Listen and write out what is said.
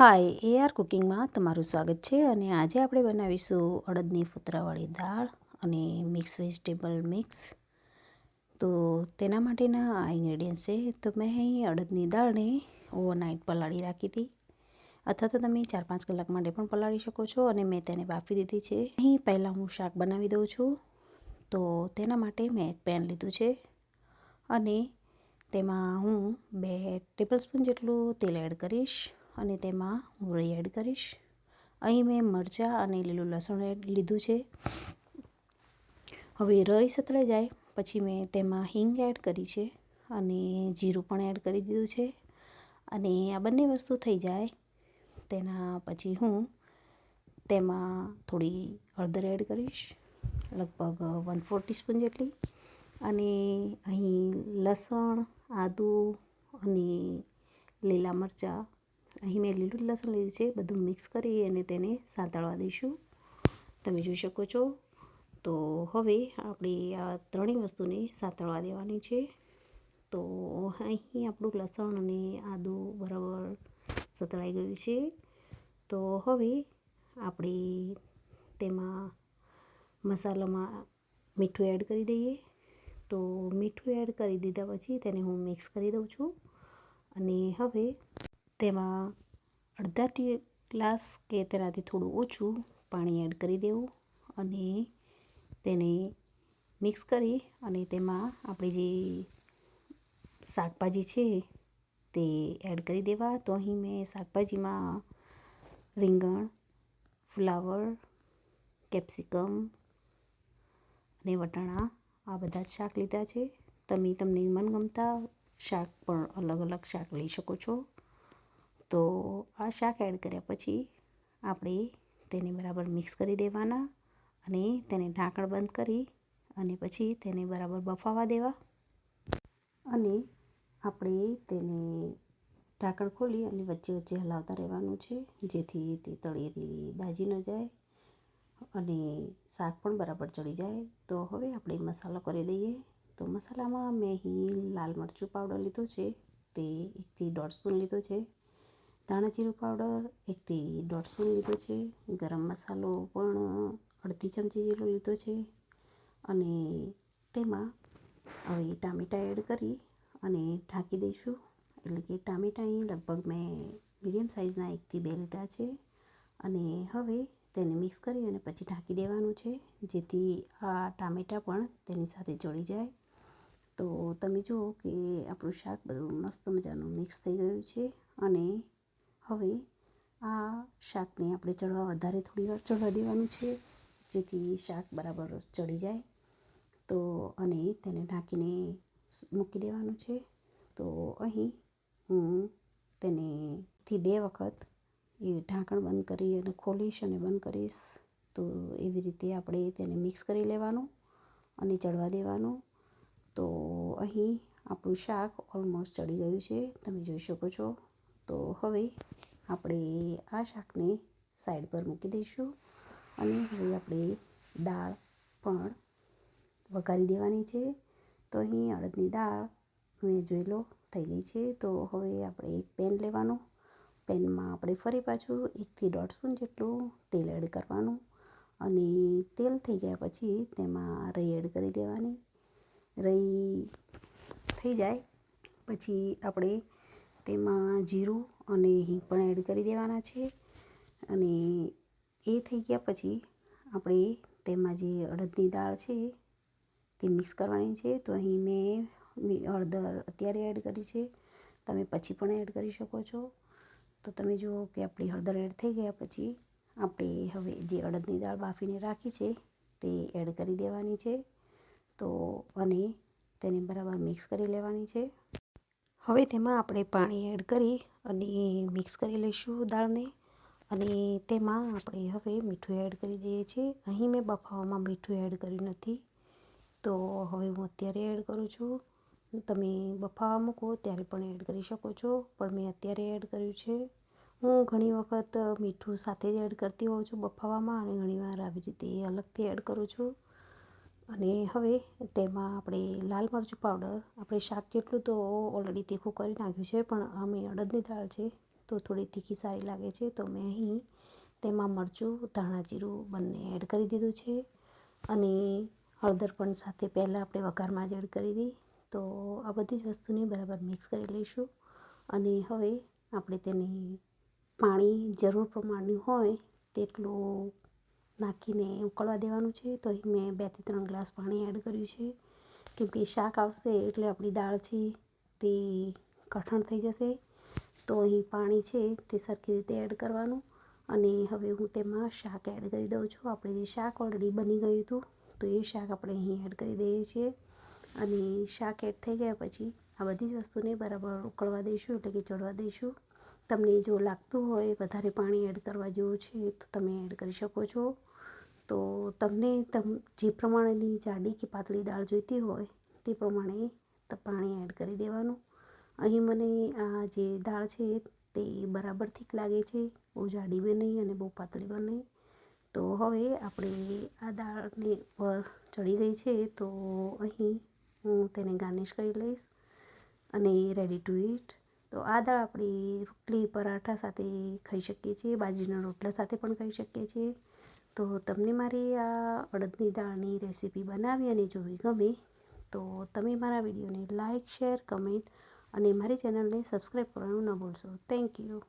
હાય AR કુકિંગમાં તમારું સ્વાગત છે અને આજે આપણે બનાવીશું અડદની ફૂતરાવાળી દાળ અને મિક્સ વેજીટેબલ મિક્સ. તો તેના માટેના આ ઇન્ગ્રેડિયન્ટ્સ છે. તો મેં અહીં અડદની દાળને ઓવરનાઇટ પલાળી રાખી હતી. અથવા તો તમે ચાર પાંચ કલાક માટે પણ પલાળી શકો છો અને મેં તેને બાફી દીધી છે. અહીં પહેલાં હું શાક બનાવી દઉં છું. તો તેના માટે મેં એક પેન લીધું છે. અને તેમાં હું બે ટેબલ સ્પૂન જેટલું તેલ એડ કરીશ. અને તેમાં હું રઈ એડ કરીશ. અહીં મેં મરચાં અને લીલું લસણ એડ લીધું છે. હવે રઈ સતળાઈ જાય, પછી મેં તેમાં હિંગ એડ કરી છે અને જીરું પણ એડ કરી દીધું છે. અને આ બંને વસ્તુ થઈ જાય, તેના પછી હું તેમાં થોડી હળદર એડ કરીશ, લગભગ વન ફોર ટીસ્પૂન જેટલી. અને અહીં લસણ, આદું અને લીલા મરચાં અહીં મેં લીલું લસણ લીધું છે, બધું મિક્સ કરી અને તેને સાંતળવા દઈશું. તમે જોઈ શકો છો. તો હવે આપણે આ ત્રણેય વસ્તુને સાંતળવા દેવાની છે. તો અહીં આપણું લસણ અને આદું બરાબર સતળાઈ ગયું છે. તો હવે આપણે તેમાં મસાલામાં મીઠું એડ કરી દઈએ. તો મીઠું એડ કરી દીધા પછી તેને હું મિક્સ કરી દઉં છું. અને હવે તેમાં અડધા ગ્લાસ કે તેનાથી થોડું ઓછું પાણી એડ કરી દેવું અને તેને મિક્સ કરી અને તેમાં આપણે જે શાકભાજી છે તે એડ કરી દેવા. તો અહીં મેં શાકભાજીમાં રીંગણ, ફ્લાવર, કેપ્સિકમ અને વટાણા આ બધા જ શાક લીધા છે. તમે તમને મનગમતા શાક પણ અલગ અલગ શાક લઈ શકો છો. તો આ શાક એડ કર્યા પછી આપણે તેને બરાબર મિક્સ કરી દેવાના અને તેને ઢાંકણ બંધ કરી અને પછી તેને બરાબર બફાવા દેવા. અને આપણે તેને ઢાંકણ ખોલી અને વચ્ચે વચ્ચે હલાવતા રહેવાનું છે, જેથી તે તળિયેથી દાજી ન જાય અને શાક પણ બરાબર ચડી જાય. તો હવે આપણે મસાલો કરી દઈએ. તો મસાલામાં મેં અહીં લાલ મરચું પાવડર લીધો છે, તે એકથી દોઢ સ્પૂન લીધો છે. ધાણા જીરું પાવડર એકથી દોઢ લીધો છે. ગરમ મસાલો પણ અડધી ચમચી જેટલો લીધો છે. અને તેમાં હવે ટામેટાં એડ કરી અને ઢાંકી દઈશું. એટલે કે ટામેટાં અહીં લગભગ મેં મીડિયમ સાઇઝના એકથી બે લીધા છે. અને હવે તેને મિક્સ કરી અને પછી ઢાંકી દેવાનું છે, જેથી આ ટામેટાં પણ તેની સાથે જોડી જાય. તો તમે જુઓ કે આપણું શાક બધું મસ્ત મજાનું મિક્સ થઈ ગયું છે અને હવે આ શાકને આપણે ચડવા વધારે થોડી વાર ચડવા દેવાનું છે. જેથી શાક બરાબર ચડી જાય. તો અને તેને ઢાંકીને મૂકી દેવાનું છે. તો અહીં હું તેને થી બે વખત એ ઢાંકણ બંધ કરી અને ખોલીશ અને બંધ કરીશ. તો એવી રીતે આપણે તેને મિક્સ કરી લેવાનું અને ચડવા દેવાનું. તો અહીં આપણું શાક ઓલમોસ્ટ ચડી ગયું છે. તમે જોઈ શકો છો. તો હવે આપણે આ શાકને સાઈડ પર મૂકી દઈશું અને હવે આપણે દાળ પણ વઘારી દેવાની છે. તો અહીં અડદની દાળ મેં જોઈ લો થઈ ગઈ છે. તો હવે આપણે એક પેન લેવાનું. પેનમાં આપણે ફરી પાછું એકથી દોઢ સ્પૂન જેટલું તેલ એડ કરવાનું અને તેલ થઈ ગયા પછી તેમાં રઈ એડ કરી દેવાની. રઈ થઈ જાય. પછી આપણે તેમાં જીરું અને હિંગ પણ એડ કરી દેવાના છે. અને એ થઈ ગયા પછી આપણે તેમાં જે અડદની દાળ છે તે મિક્સ કરવાની છે. તો અહીં મેં હળદર અત્યારે એડ કરી છે. તમે પછી પણ એડ કરી શકો છો. તો તમે જુઓ કે આપણી હળદર એડ થઈ ગયા પછી આપણે હવે જે અડદની દાળ બાફીને રાખી છે તે એડ કરી દેવાની છે. તો અને તેને બરાબર મિક્સ કરી લેવાની છે. હવે તેમાં આપણે પાણી એડ કરી અને મિક્સ કરી લઈશું દાળને અને તેમાં આપણે હવે મીઠું એડ કરી દઈએ છીએ. અહીં મેં બફાવામાં મીઠું એડ કર્યું નથી. તો હવે હું અત્યારે એડ કરું છું. તમે બફાવા મૂકો ત્યારે પણ એડ કરી શકો છો, પણ મેં અત્યારે એડ કર્યું છે. હું ઘણી વખત મીઠું સાથે જ એડ કરતી હોઉં છું બફાવામાં અને ઘણીવાર આવી રીતે અલગથી એડ કરું છું. અને હવે તેમાં આપણે લાલ મરચું પાવડર આપણે શાક જેટલું તો ઓલરેડી તીખું કરી નાખ્યું છે, પણ અમે અડદની દાળ છે તો થોડી તીખી સારી લાગે છે, તો મેં અહીં તેમાં મરચું, ધાણા જીરું બંને એડ કરી દીધું છે. અને હળદર પણ સાથે પહેલાં આપણે વઘારમાં જ એડ કરી દી. તો આ બધી જ વસ્તુને બરાબર મિક્સ કરી લઈશું. અને હવે આપણે તેને પાણી જરૂર પ્રમાણનું હોય તેટલું નાખીને ઉકળવા દેવાનું છે. તો અહીં મેં બેથી ત્રણ ગ્લાસ પાણી એડ કર્યું છે. કેમ કે શાક આવશે એટલે આપણી દાળ છે તે કઠણ થઈ જશે. તો અહીં પાણી છે તે સરખી રીતે એડ કરવાનું. અને હવે હું તેમાં શાક એડ કરી દઉં છું. આપણે જે શાક ઓલરેડી બની ગયું હતું, તો એ શાક આપણે અહીં એડ કરી દઈએ છીએ. અને શાક એડ થઈ ગયા પછી આ બધી જ વસ્તુને બરાબર ઉકળવા દઈશું, એટલે કે ચડવા દઈશું. તમને જો લાગતું હોય વધારે પાણી એડ કરવા જેવું છે, તો તમે એડ કરી શકો છો. તો તમને તમ, જે પ્રમાણેની જાડી કે પાતળી દાળ જોઈતી હોય, તે પ્રમાણે પાણી એડ કરી દેવાનું. અહીં મને આ જે દાળ છે, તે બરાબર ઠીક લાગે છે. બહુ જાડી બી નહીં અને બહુ પાતળી પણ નહીં. તો હવે આપણે આ દાળની પર ચડી ગઈ છે, તો અહીં હું તેને ગાર્નિશ કરી લઈશ અને રેડી ટુ ઇટ તો આ દાળ આપણે રોટલી, પરાઠા સાથે ખાઈ શકીએ છીએ, બાજરીના રોટલા સાથે પણ ખાઈ શકીએ છીએ. તો તમને મારી આ અડદની દાળની રેસીપી બનાવી અને જોવી ગમે, તો તમે મારા વિડીયોને લાઇક શેર, કમેન્ટ અને મારી ચેનલને સબસ્ક્રાઈબ કરવાનું ન ભૂલશો. Thank you